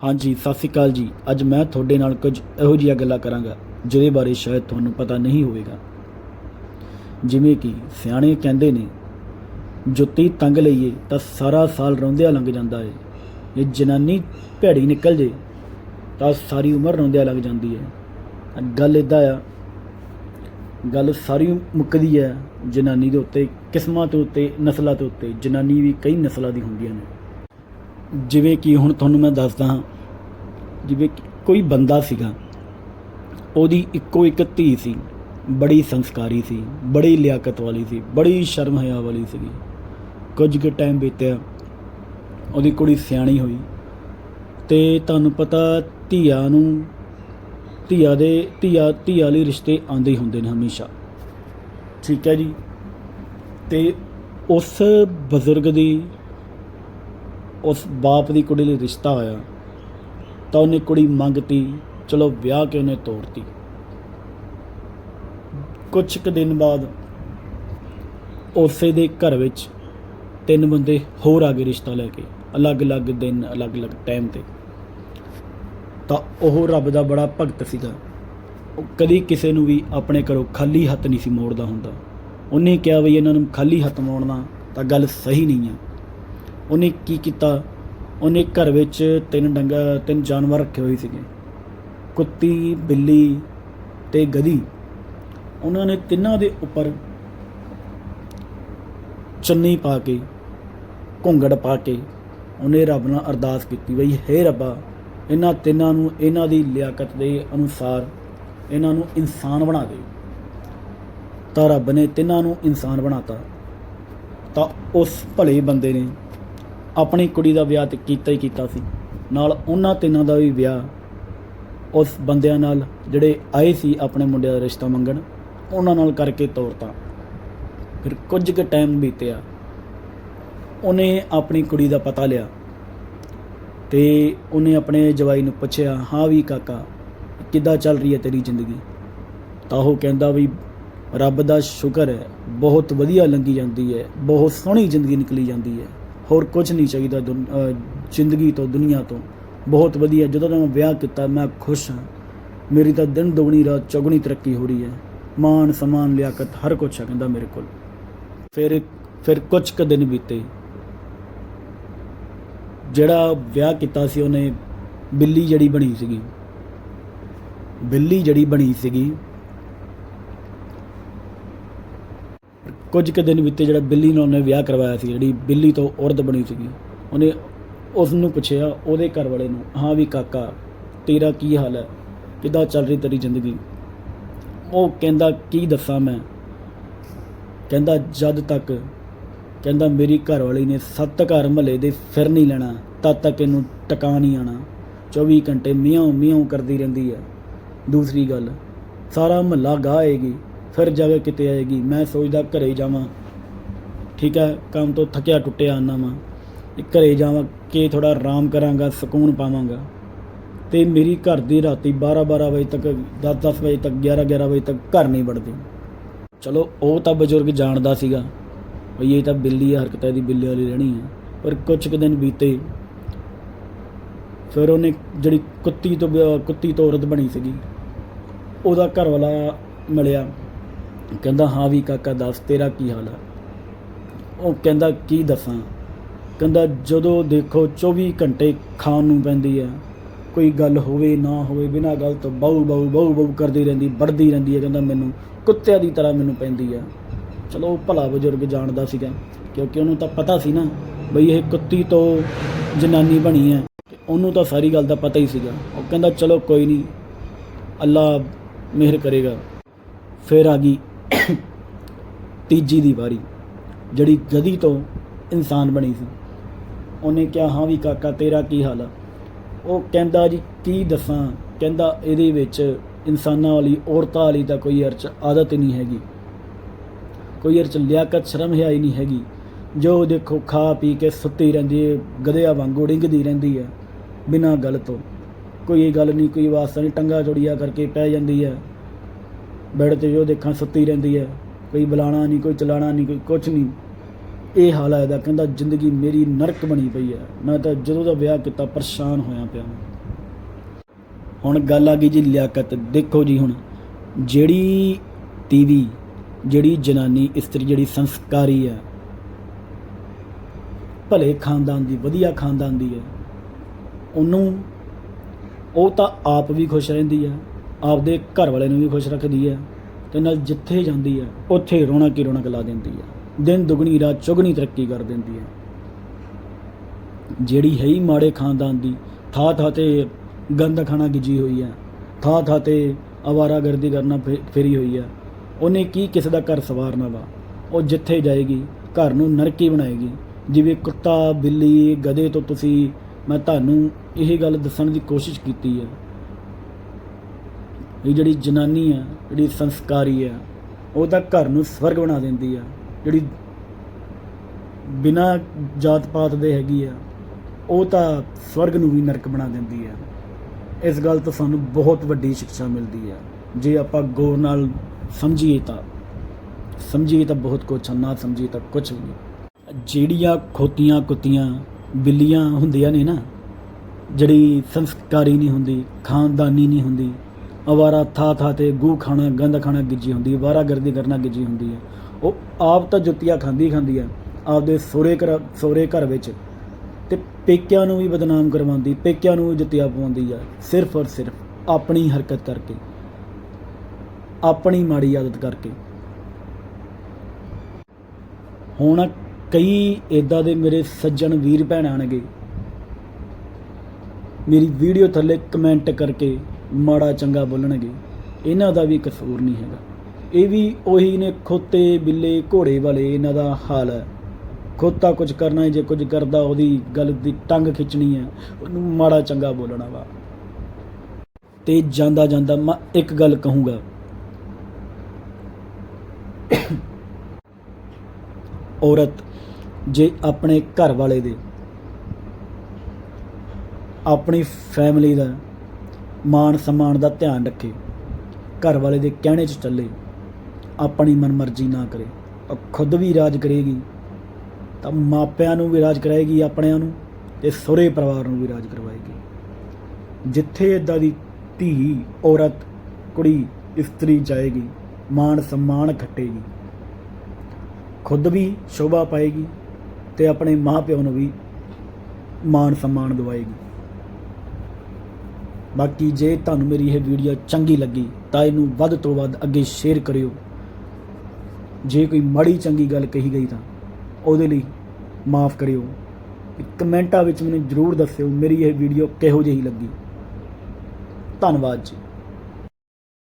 ਹਾਂਜੀ, ਸਤਿ ਸ਼੍ਰੀ ਅਕਾਲ ਜੀ। ਅੱਜ ਮੈਂ ਤੁਹਾਡੇ ਨਾਲ ਕੁਝ ਇਹੋ ਜਿਹੀਆਂ ਗੱਲਾਂ ਕਰਾਂਗਾ, ਜਿਹਦੇ ਬਾਰੇ ਸ਼ਾਇਦ ਤੁਹਾਨੂੰ ਪਤਾ ਨਹੀਂ ਹੋਵੇਗਾ। ਜਿਵੇਂ ਕਿ ਸਿਆਣੇ ਕਹਿੰਦੇ ਨੇ, ਜੁੱਤੀ ਤੰਗ ਲਈਏ ਤਾਂ ਸਾਰਾ ਸਾਲ ਰੋਂਦਿਆਂ ਲੰਘ ਜਾਂਦਾ ਏ। ਜੇ ਜਨਾਨੀ ਭੈੜੀ ਨਿਕਲ ਜੇ, ਤਾਂ ਸਾਰੀ ਉਮਰ ਰੋਂਦਿਆਂ ਲੱਗ ਜਾਂਦੀ ਹੈ ਗੱਲ ਇਦਾਂ ਆ, ਗੱਲ ਸਾਰੀ ਮੁੱਕਦੀ ਹੈ ਜਨਾਨੀ ਦੇ ਉੱਤੇ, ਕਿਸਮਾਂ ਦੇ ਉੱਤੇ, ਨਸਲਾਂ ਦੇ ਉੱਤੇ। ਜਨਾਨੀ ਵੀ ਕਈ ਨਸਲਾਂ ਦੀ ਹੁੰਦੀਆਂ ਨੇ। ਜਿਵੇਂ ਕਿ ਹੁਣ ਤੁਹਾਨੂੰ ਮੈਂ ਦੱਸਦਾ ਹਾਂ, ਜਿਵੇਂ ਕੋਈ ਬੰਦਾ ਸੀਗਾ, ਉਹਦੀ ਇੱਕੋ ਇੱਕ ਧੀ ਸੀ, ਬੜੀ ਸੰਸਕਾਰੀ ਸੀ, ਬੜੀ ਲਿਆਕਤ ਵਾਲੀ ਸੀ, ਬੜੀ ਸ਼ਰਮ ਹਿਆ ਵਾਲੀ ਸੀਗੀ। ਕੁਝ ਕੁ ਟਾਈਮ ਬੀਤਿਆ, ਉਹਦੀ ਕੁੜੀ ਸਿਆਣੀ ਹੋਈ ਤੇ ਤੁਹਾਨੂੰ ਪਤਾ ਧੀਆਂ ਨੂੰ, ਧੀਆ ਦੇ, ਧੀਆ ਧੀਆ ਵਾਲੇ ਰਿਸ਼ਤੇ ਆਉਂਦੇ ਹੀ ਹੁੰਦੇ ਨੇ ਹਮੇਸ਼ਾ। ਠੀਕ ਹੈ ਜੀ? ਤੇ ਉਸ ਬਜ਼ੁਰਗ ਦੀ ਉਸ ਬਾਪ ਦੀ ਕੁੜੀ ਲਈ ਰਿਸ਼ਤਾ ਹੋਇਆ, ਤਾਂ ਉਹਨੇ ਕੁੜੀ ਮੰਗਤੀ, ਚਲੋ ਵਿਆਹ ਕੇ ਉਹਨੇ ਤੋੜਤੀ। ਕੁਝ ਕੁ ਦਿਨ ਬਾਅਦ ਉਸੇ ਦੇ ਘਰ ਵਿੱਚ ਤਿੰਨ ਬੰਦੇ ਹੋਰ ਆ ਗਏ ਰਿਸ਼ਤਾ ਲੈ ਕੇ, ਅਲੱਗ-ਅਲੱਗ ਦਿਨ, ਅਲੱਗ-ਅਲੱਗ ਟਾਈਮ ਤੇ। ਤਾਂ ਉਹ ਰੱਬ ਦਾ ਬੜਾ ਭਗਤ ਸੀਗਾ। ਉਹ ਕਦੀ ਕਿਸੇ ਨੂੰ ਵੀ ਆਪਣੇ ਘਰੋਂ ਖਾਲੀ ਹੱਥ ਨਹੀਂ ਸੀ ਮੋੜਦਾ ਹੁੰਦਾ। ਉਹਨੇ ਕਿਹਾ ਵੀ ਇਹਨਾਂ ਨੂੰ ਖਾਲੀ ਹੱਥ ਮੋੜਨਾ ਤਾਂ ਗੱਲ ਸਹੀ ਨਹੀਂ ਆ। ਉਹਨੇ ਕੀ ਕੀਤਾ? ਉਹਨੇ ਘਰ ਵਿੱਚ ਤਿੰਨ ਡੰਗਾ, ਤਿੰਨ ਜਾਨਵਰ ਰੱਖੇ ਹੋਏ ਸੀਗੇ। ਕੁੱਤੀ, ਬਿੱਲੀ ਤੇ ਗਧੀ। ਉਹਨਾਂ ਨੇ ਤਿੰਨਾਂ ਦੇ ਉੱਪਰ ਚੰਨੀ ਪਾ ਕੇ, ਘੁੰਗੜ ਪਾ ਕੇ ਉਹਨੇ ਰੱਬ ਨਾਲ ਅਰਦਾਸ ਕੀਤੀ, ਬਈ, ਹੇ ਰੱਬਾ, ਇਹਨਾਂ ਤਿੰਨਾਂ ਨੂੰ, ਇਹਨਾਂ ਦੀ ਲਿਆਕਤ ਦੇ ਅਨੁਸਾਰ ਇਹਨਾਂ ਨੂੰ ਇਨਸਾਨ ਬਣਾ ਦੇ। ਤਾਂ ਰੱਬ ਨੇ ਤਿੰਨਾਂ ਨੂੰ ਇਨਸਾਨ ਬਣਾਤਾ। ਤਾਂ ਉਸ ਭਲੇ ਬੰਦੇ ਨੇ ਆਪਣੀ ਕੁੜੀ ਦਾ ਵਿਆਹ ਤੇ ਕੀਤਾ ਹੀ ਕੀਤਾ ਸੀ। ਨਾਲ ਉਹਨਾਂ ਤਿੰਨਾਂ ਦਾ ਵੀ ਵਿਆਹ ਉਸ ਬੰਦਿਆਂ ਨਾਲ ਜਿਹੜੇ ਆਏ ਸੀ ਆਪਣੇ ਮੁੰਡੇ ਦਾ ਰਿਸ਼ਤਾ ਮੰਗਣ, ਉਹਨਾਂ ਨਾਲ ਕਰਕੇ ਤੋਰਤਾ। ਫਿਰ ਕੁਝ ਕੁ ਟਾਈਮ ਬੀਤਿਆ। ਉਹਨੇ ਆਪਣੀ ਕੁੜੀ ਦਾ ਪਤਾ ਲਿਆ ਤੇ ਉਹਨੇ ਆਪਣੇ ਜਵਾਈ ਨੂੰ ਪੁੱਛਿਆ, ਹਾਂ ਵੀ ਕਾਕਾ, ਕਿੱਦਾਂ ਚੱਲ ਰਹੀ ਹੈ ਤੇਰੀ ਜ਼ਿੰਦਗੀ? ਤਾਂ ਉਹ ਕਹਿੰਦਾ ਵੀ, ਰੱਬ ਦਾ ਸ਼ੁਕਰ ਹੈ, ਬਹੁਤ ਵਧੀਆ ਲੰਗੀ ਜਾਂਦੀ ਹੈ, ਬਹੁਤ ਸੋਹਣੀ ਜ਼ਿੰਦਗੀ ਨਿਕਲੀ ਜਾਂਦੀ ਹੈ। ਹੋਰ ਕੁਝ ਨਹੀਂ ਚਾਹੀਦਾ ਦੁਨ- ਜ਼ਿੰਦਗੀ ਤੋਂ, ਦੁਨੀਆ ਤੋਂ। ਬਹੁਤ ਵਧੀਆ, ਜਦੋਂ ਦਾ ਮੈਂ ਵਿਆਹ ਕੀਤਾ, ਮੈਂ ਖੁਸ਼ ਹਾਂ। ਮੇਰੀ ਤਾਂ ਦਿਨ ਦੁਗਣੀ, ਰਾਤ ਚੌਗਣੀ ਤਰੱਕੀ ਹੋ ਰਹੀ ਹੈ। ਮਾਨ ਸਮਾਨ ਲਿਆਕਤ, ਹਰ ਕੁਛ ਹੈ ਕਹਿੰਦਾ ਮੇਰੇ ਕੋਲ। ਫਿਰ ਫਿਰ ਕੁਝ ਕੁ ਦਿਨ ਬੀਤੇ। ਜਿਹੜਾ ਵਿਆਹ ਕੀਤਾ ਸੀ, ਉਹਨੇ ਬਿੱਲੀ ਜਿਹੜੀ ਬਣੀ ਸੀਗੀ। ਬਿੱਲੀ ਜਿਹੜੀ ਬਣੀ ਸੀਗੀ। ਕੁਝ ਕੁ ਦਿਨ ਬੀਤੇ ਜਿਹੜਾ ਬਿੱਲੀ ਨਾਲ ਉਹਨੇ ਵਿਆਹ ਕਰਵਾਇਆ ਸੀ, ਜਿਹੜੀ ਬਿੱਲੀ ਤੋਂ ਔਰਤ ਬਣੀ ਸੀਗੀ, ਉਹਨੇ ਉਸ ਨੂੰ ਪੁੱਛਿਆ, ਉਹਦੇ ਘਰ ਵਾਲੇ ਨੂੰ, ਹਾਂ ਵੀ ਕਾਕਾ, ਤੇਰਾ ਕੀ ਹਾਲ ਹੈ? ਕਿੱਦਾਂ ਚੱਲ ਰਹੀ ਤੇਰੀ ਜ਼ਿੰਦਗੀ? ਉਹ ਕਹਿੰਦਾ, ਕੀ ਦੱਸਾਂ ਮੈਂ? ਕਹਿੰਦਾ, ਜਦ ਤੱਕ, ਕਹਿੰਦਾ, ਮੇਰੀ ਘਰ ਵਾਲੀ ਨੇ ਸੱਤ ਘਰ ਮਹੱਲੇ ਦੇ ਫਿਰ ਨਹੀਂ ਲੈਣਾ, ਤਦ ਤੱਕ ਇਹਨੂੰ ਟਿਕਾ ਨਹੀਂ ਆਣਾ। 24 ਘੰਟੇ ਮਿਆਉ ਮਿਆਉ ਕਰਦੀ ਰਹਿੰਦੀ ਹੈ। ਦੂਸਰੀ ਗੱਲ, ਸਾਰਾ ਮਹੱਲਾ ਗਾਏਗੀ ਫਿਰ ਜਾ ਕਿਤੇ ਆਏਗੀ। ਮੈਂ ਸੋਚਦਾ ਘਰੇ ਜਾਵਾਂ। ਠੀਕ ਹੈ, ਕੰਮ ਤੋਂ ਥੱਕਿਆ ਟੁੱਟਿਆ ਆਨਾ ਵਾਂ। ਇਹ ਘਰੇ ਜਾਵਾਂ, ਕਿ ਥੋੜਾ ਆਰਾਮ ਕਰਾਂਗਾ, ਸਕੂਨ ਪਾਵਾਂਗਾ। ਤੇ ਮੇਰੀ ਘਰ ਦੀ ਰਾਤੀ 12 12 ਵਜੇ ਤੱਕ 10 10 ਵਜੇ ਤੱਕ 11 11 ਵਜੇ ਤੱਕ ਘਰ ਨਹੀਂ ਵੜਦੀ। ਚਲੋ, ਉਹ ਤਾਂ ਬਜ਼ੁਰਗ ਜਾਣਦਾ ਸੀਗਾ। ਵੀ ਇਹ ਤਾਂ ਬਿੱਲੀ ਆ, ਹਰਕਤ ਦੀ ਬਿੱਲੀ ਵਾਲੀ ਰਹਿਣੀ ਹੈ ਪਰ ਕੁਝ ਕੁ ਦਿਨ ਬੀਤੇ, ਫਿਰ ਉਹਨੇ ਜਿਹੜੀ ਕੁੱਤੀ ਤੋਂ ਕੁੱਤੀ ਤੋਂ ਔਰਤ ਬਣੀ ਸੀਗੀ, ਉਹਦਾ ਘਰ ਵਾਲਾ ਮਿਲਿਆ। ਕਹਿੰਦਾ, ਹਾਂ ਵੀ ਕਾਕਾ, ਦੱਸ ਤੇਰਾ ਕੀ ਹਾਲ ਹੈ ਉਹ ਕਹਿੰਦਾ, ਕੀ ਦੱਸਾਂ? ਕਹਿੰਦਾ, ਜਦੋਂ ਦੇਖੋ 24 ਘੰਟੇ ਖਾਣ ਨੂੰ ਪੈਂਦੀ ਹੈ ਕੋਈ ਗੱਲ ਹੋਵੇ, ਨਾ ਹੋਵੇ, ਬਿਨਾਂ ਗੱਲ ਤੋਂ ਬਾਊ ਬਾਊ ਬਾਊ ਬਾਊ ਕਰਦੀ ਰਹਿੰਦੀ ਵੜਦੀ ਰਹਿੰਦੀ ਹੈ ਕਹਿੰਦਾ, ਮੈਨੂੰ ਕੁੱਤਿਆਂ ਦੀ ਤਰ੍ਹਾਂ ਮੈਨੂੰ ਪੈਂਦੀ ਹੈ ਚਲੋ, ਉਹ ਭਲਾ ਬਜ਼ੁਰਗ ਜਾਣਦਾ ਸੀਗਾ, ਕਿਉਂਕਿ ਉਹਨੂੰ ਤਾਂ ਪਤਾ ਸੀ ਨਾ ਬਈ ਇਹ ਕੁੱਤੀ ਤੋਂ ਜਨਾਨੀ ਬਣੀ ਹੈ ਉਹਨੂੰ ਤਾਂ ਸਾਰੀ ਗੱਲ ਦਾ ਪਤਾ ਹੀ ਸੀਗਾ। ਉਹ ਕਹਿੰਦਾ, ਚਲੋ, ਕੋਈ ਨਹੀਂ, ਅੱਲਾ ਮਿਹਰ ਕਰੇਗਾ। ਫਿਰ ਆ ਗਈ। ਤੀਜੀ ਦੀ ਵਾਰੀ, ਜਿਹੜੀ ਗਦੀ ਤੋਂ ਇਨਸਾਨ ਬਣੀ ਸੀ। ਉਹਨੇ ਕਿਹਾ, ਹਾਂ ਵੀ ਕਾਕਾ, ਤੇਰਾ ਕੀ ਹਾਲ ਆ? ਉਹ ਕਹਿੰਦਾ, ਜੀ, ਕੀ ਦੱਸਾਂ? ਕਹਿੰਦਾ, ਇਹਦੇ ਵਿੱਚ ਇਨਸਾਨਾਂ ਵਾਲੀ, ਔਰਤਾਂ ਵਾਲੀ ਤਾਂ ਕੋਈ ਅਰਚ ਆਦਤ ਹੀ ਨਹੀਂ ਹੈਗੀ। ਕੋਈ ਅਰਚ ਲਿਆਕਤ, ਸ਼ਰਮ ਹੈ ਹੀ ਨਹੀਂ ਹੈਗੀ। ਜੋ ਦੇਖੋ, ਖਾ ਪੀ ਕੇ ਸੁੱਤੀ ਰਹਿੰਦੀ ਹੈ ਗਧਿਆ ਵਾਂਗੂ ਡਿੰਗਦੀ ਰਹਿੰਦੀ ਹੈ ਬਿਨਾਂ ਗੱਲ ਤੋਂ। ਕੋਈ ਇਹ ਗੱਲ ਨਹੀਂ, ਕੋਈ ਵਾਸਤਾ ਨਹੀਂ, ਟੰਗਾ ਜੋੜੀਆ ਕਰਕੇ ਪੈ ਜਾਂਦੀ ਹੈ ਬੈੱਡ ਤੇ ਜੋ ਦੇਖਾਂ ਸੁੱਤੀ ਰਹਿੰਦੀ ਹੈ। ਕੋਈ ਬੁਲਾਣਾ ਨਹੀਂ, ਕੋਈ ਚਲਾਣਾ ਨਹੀਂ, ਕੋਈ ਕੁਝ ਨਹੀਂ। ਇਹ ਹਾਲ ਹੈ ਇਹਦਾ ਕਹਿੰਦਾ ਜ਼ਿੰਦਗੀ ਮੇਰੀ ਨਰਕ ਬਣੀ ਪਈ ਹੈ। ਮੈਂ ਤਾਂ ਜਦੋਂ ਦਾ ਵਿਆਹ ਕੀਤਾ ਪਰੇਸ਼ਾਨ ਹੋਇਆ ਪਿਆ ਹੁਣ ਗੱਲ ਆ ਗਈ ਜੀ ਲਿਆਕਤ। ਦੇਖੋ ਜੀ ਹੁਣ, ਜਿਹੜੀ ਤੀਵੀ, ਜਿਹੜੀ ਜਨਾਨੀ, ਇਸਤਰੀ, ਜਿਹੜੀ ਸੰਸਕਾਰੀ ਹੈ, ਭਲੇ ਖਾਨਦਾਨ ਦੀ, ਵਧੀਆ ਖਾਨਦਾਨ ਦੀ ਹੈ। ਉਹਨੂੰ, ਉਹ ਤਾਂ ਆਪ ਵੀ ਖੁਸ਼ ਰਹਿੰਦੀ ਹੈ। ਆਪਦੇ ਘਰ ਵਾਲੇ ਨੂੰ ਵੀ ਖੁਸ਼ ਰੱਖਦੀ ਹੈ ਤੇ ਨਾਲ ਜਿੱਥੇ ਜਾਂਦੀ ਹੈ, ਉੱਥੇ ਰੌਣਕ ਹੀ ਰੌਣਕ ਲਾ ਦਿੰਦੀ ਹੈ। ਦਿਨ ਦੁਗਣੀ, ਰਾਤ ਚੁਗਣੀ ਤਰੱਕੀ ਕਰ ਦਿੰਦੀ ਹੈ। ਜਿਹੜੀ ਹੈ ਹੀ ਮਾੜੇ ਖਾਨਦਾਨ ਦੀ ਥਾਂ ਥਾਂ ਤੇ ਗੰਦ ਖਾਣਾ ਗਿਜੀ ਹੋਈ ਹੈ, ਥਾਂ ਥਾਂ ਤੇ ਅਵਾਰਾਗਰਦੀ ਕਰਨਾ ਫੇ- ਫੇਰੀ ਹੋਈ ਹੈ, ਉਹਨੇ ਕੀ ਕਿਸੇ ਦਾ ਘਰ ਸਵਾਰਨਾ ਵਾ? ਉਹ ਜਿੱਥੇ ਜਾਏਗੀ, ਘਰ ਨੂੰ ਨਰਕੀ ਬਣਾਏਗੀ। ਜਿਵੇਂ ਕੁੱਤਾ, ਬਿੱਲੀ, ਗਧੇ ਤੋਂ ਤੁਸੀਂ, ਮੈਂ ਤੁਹਾਨੂੰ ਇਹ ਗੱਲ ਦੱਸਣ ਦੀ ਕੋਸ਼ਿਸ਼ ਕੀਤੀ ਹੈ। ਇਹ ਜਿਹੜੀ ਜਨਾਨੀ ਆ ਜਿਹੜੀ ਸੰਸਕਾਰੀ ਆ ਉਹ ਤਾਂ ਘਰ ਨੂੰ ਸਵਰਗ ਬਣਾ ਦਿੰਦੀ ਆ। ਜਿਹੜੀ ਬਿਨਾ ਜਾਤ ਪਾਤ ਦੇ ਹੈਗੀ ਆ ਉਹ ਤਾਂ ਸਵਰਗ ਨੂੰ ਵੀ ਨਰਕ ਬਣਾ ਦਿੰਦੀ ਹੈ ਇਸ ਗੱਲ ਤੋਂ ਸਾਨੂੰ ਬਹੁਤ ਵੱਡੀ ਸਿੱਖਿਆ ਮਿਲਦੀ ਹੈ ਜੇ ਆਪਾਂ ਗੌਰ ਨਾਲ ਸਮਝੀਏ ਤਾਂ ਸਮਝੀਏ ਤਾਂ ਬਹੁਤ ਕੁਛ ਆ, ਨਾ ਸਮਝੀਏ ਤਾਂ ਕੁਝ ਵੀ ਜਿਹੜੀਆਂ ਖੋਤੀਆਂ ਕੁੱਤੀਆਂ ਬਿੱਲੀਆਂ ਹੁੰਦੀਆਂ ਨੇ ਨਾ ਜਿਹੜੀ ਸੰਸਕਾਰੀ ਨਹੀਂ ਹੁੰਦੀ ਖਾਨਦਾਨੀ ਨਹੀਂ ਹੁੰਦੀ ਅਵਾਰਾ ਥਾ ਥਾ ਤੇ ਗੂ ਖਾਣਾ, ਗੰਦ ਖਾਣਾ ਗਿੱਜੀ ਹੁੰਦੀ ਹੈ, ਵਾਰਾਗਰਦੀ ਕਰਨਾ ਗਿੱਜੀ ਹੁੰਦੀ ਹੈ। ਉਹ ਆਪ ਤਾਂ ਜੁੱਤੀਆਂ ਖਾਂਦੀ ਖਾਂਦੀ ਹੈ, ਆਪਦੇ ਸੋਰੇ ਘਰ ਸੋਰੇ ਘਰ ਵਿੱਚ ਤੇ ਪੇਕਿਆਂ ਨੂੰ ਵੀ ਬਦਨਾਮ ਕਰਵਾਉਂਦੀ, ਪੇਕਿਆਂ ਨੂੰ ਵੀ ਜੁੱਤੀਆਂ ਪਵਾਉਂਦੀ ਆ ਸਿਰਫ ਔਰ ਸਿਰਫ ਆਪਣੀ ਹਰਕਤ ਕਰਕੇ, ਆਪਣੀ ਮਾੜੀ ਆਦਤ ਕਰਕੇ। ਹੁਣ ਕਈ ਇਦਾਂ ਦੇ ਮੇਰੇ ਸੱਜਣ ਵੀਰ ਭੈਣ ਆਣਗੇ ਮੇਰੀ ਵੀਡੀਓ ਥੱਲੇ ਕਮੈਂਟ ਕਰਕੇ ਮਾੜਾ ਚੰਗਾ ਬੋਲਣਗੇ, ਇਹਨਾਂ ਦਾ ਵੀ ਕਸੂਰ ਨਹੀਂ ਹੈਗਾ। ਇਹ ਵੀ ਉਹੀ ਨੇ ਖੋਤੇ ਬਿੱਲੇ ਘੋੜੇ ਵਾਲੇ ਇਹਨਾਂ ਦਾ ਹਾਲ ਹੈ। ਖੋਤਾ ਕੁਝ ਕਰਨਾ ਹੈ, ਜੇ ਕੁਝ ਕਰਦਾ ਉਹਦੀ ਗੱਲ ਦੀ ਟੰਗ ਖਿੱਚਣੀ ਹੈ, ਉਹਨੂੰ ਮਾੜਾ ਚੰਗਾ ਬੋਲਣਾ ਵਾ। ਤੇ ਜਾਂਦਾ ਜਾਂਦਾ ਮੈਂ ਇੱਕ ਗੱਲ ਕਹੂੰਗਾ। ਔਰਤ, ਜੇ ਆਪਣੇ ਘਰ ਵਾਲੇ ਦੇ, ਆਪਣੀ ਫੈਮਿਲੀ ਦਾ ਮਾਣ ਸਨਮਾਨ ਦਾ ਧਿਆਨ ਰੱਖੇ। ਘਰ ਵਾਲੇ ਦੇ ਕਹਿਣੇ 'ਚ ਚੱਲੇ, ਆਪਣੀ ਮਨਮਰਜ਼ੀ ਨਾ ਕਰੇ। ਉਹ ਖੁਦ ਵੀ ਰਾਜ ਕਰੇਗੀ। ਤਾਂ ਮਾਪਿਆਂ ਨੂੰ ਵੀ ਰਾਜ ਕਰਾਏਗੀ, ਆਪਣਿਆਂ ਨੂੰ ਤੇ ਸਹੁਰੇ ਪਰਿਵਾਰ ਨੂੰ ਵੀ ਰਾਜ ਕਰਵਾਏਗੀ। ਜਿੱਥੇ ਇਦਾਂ ਦੀ ਧੀ, ਔਰਤ, ਕੁੜੀ, ਇਸਤਰੀ ਜਾਏਗੀ, ਮਾਣ ਸਨਮਾਨ ਖੱਟੇਗੀ। ਖੁਦ ਵੀ ਸ਼ੋਭਾ ਪਾਏਗੀ ਤੇ ਆਪਣੇ ਮਾਪਿਆਂ ਨੂੰ ਵੀ ਮਾਣ ਸਨਮਾਨ ਦਿਵਾਏਗੀ। ਬਾਕੀ ਜੇ ਤੁਹਾਨੂੰ ਮੇਰੀ ਇਹ ਵੀਡੀਓ ਚੰਗੀ ਲੱਗੀ ਤਾਂ ਇਹਨੂੰ ਵੱਧ ਤੋਂ ਵੱਧ ਅੱਗੇ ਸ਼ੇਅਰ ਕਰਿਓ। ਜੇ ਕੋਈ ਮਾੜੀ ਚੰਗੀ ਗੱਲ ਕਹੀ ਗਈ ਤਾਂ ਉਹਦੇ ਲਈ ਮਾਫ ਕਰਿਓ। ਕਮੈਂਟਾਂ ਵਿੱਚ ਮੈਨੂੰ ਜਰੂਰ ਦੱਸਿਓ ਮੇਰੀ ਇਹ ਵੀਡੀਓ ਕਿਹੋ ਜਿਹੀ ਲੱਗੀ। ਧੰਨਵਾਦ ਜੀ।